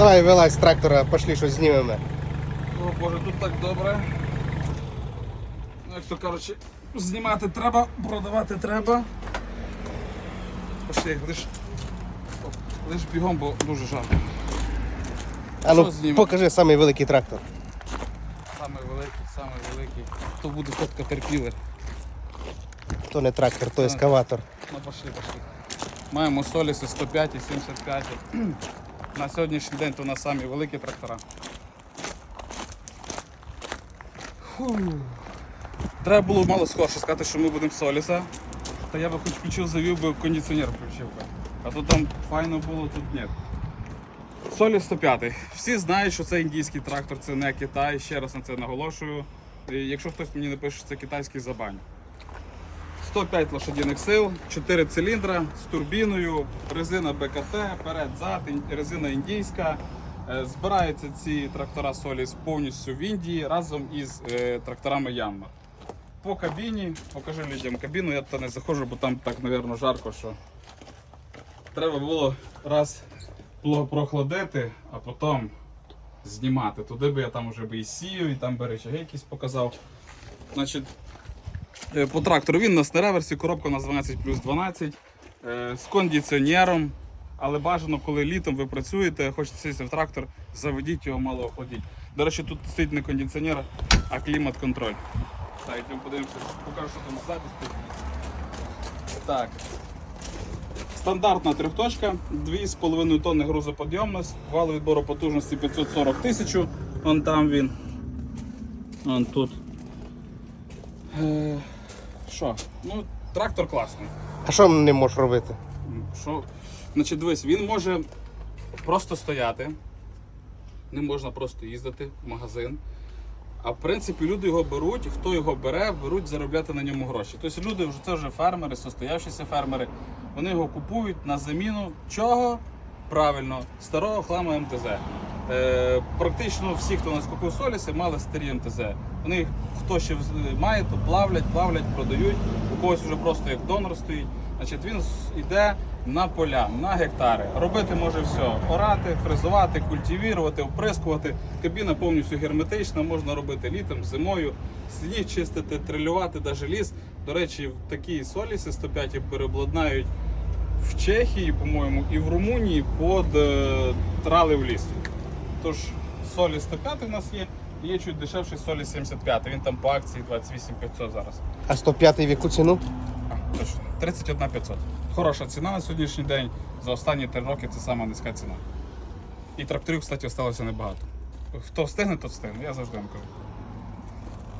Давай вилазь з трактора, пошли щось знімемо. О боже, тут так добре. Ну, як то коротше, знімати треба, продавати треба. Пошли, лиш, лиш бігом, бо дуже жарко. А ну Що знімемо? покажи самий великий трактор. Самий великий, самий великий. То буде кот Caterpillar. То не трактор, то ескаватор. Ну пошли, пошли. Маємо соліси 105 і 75. На сьогоднішній день то у нас самі великі трактора. Фу. Треба було мало скорше сказати, що ми будемо соліса. Та я би хоч включив, завів би кондиціонер включив би. А то там файно було, тут ні. Солі 105. Всі знають, що це індійський трактор, це не Китай. Ще раз на це наголошую. І Якщо хтось мені напише, що це китайський забань. 105 лошадиних сил, 4 циліндра з турбіною, резина БКТ, перед-зад, резина індійська. Е, Збираються ці трактора Solis повністю в Індії разом із е, тракторами Yanmar. По кабіні, покажи людям кабіну, я туди не заходжу, бо там так, мабуть, жарко, що треба було раз прохладити, а потім знімати. Туди би я там вже би і сію, і там би речаги якісь показав. Значить, По трактору він у нас на реверсі, коробка у нас 12 плюс 12 е, з кондиціонером. Але бажано, коли літом ви працюєте, хочете сісти в трактор, заведіть його мало охладіть. До речі, тут стоїть не кондиціонер, а клімат-контроль. Так, йдемо подивимося, покажу, що там ззаду. Так. Стандартна трьохточка, 2,5 тонни грузоподйомність, вал відбору потужності 540 тисяч. Вон там він. Вон тут. Що? Ну, трактор класний. А що не можеш робити? Що? Значить, дивись, він може просто стояти, не можна просто їздити в магазин. А в принципі люди його беруть, хто його бере, беруть заробляти на ньому гроші. Тобто люди вже це вже фермери, состоявшіся фермери, вони його купують на заміну чого? Правильно, старого хламу МТЗ. Е, практично всі, хто нас купив соліси, мали старі МТЗ. Вони хто ще має, то плавлять, плавлять, продають. У когось вже просто як донор стоїть. Значить, він йде на поля, на гектари. Робити може все: орати, фрезувати, культивірувати, оприскувати. Кабіна повністю герметична, можна робити літом, зимою, сніг чистити, трилювати, навіть ліс. До речі, такі соліси 105 переобладнають в Чехії, по-моєму, і в Румунії під е, трали в ліс. Тож солі 105 у нас є, і є чуть дешевший солі 75. Він там по акції 28 500 зараз. А 105 в яку ціну? А, точно. 31 500. Хороша ціна на сьогоднішній день. За останні 3 роки це сама низька ціна. І тракторів, кстати, осталося небагато. Хто встигне, то встигне. Я завжди вам кажу.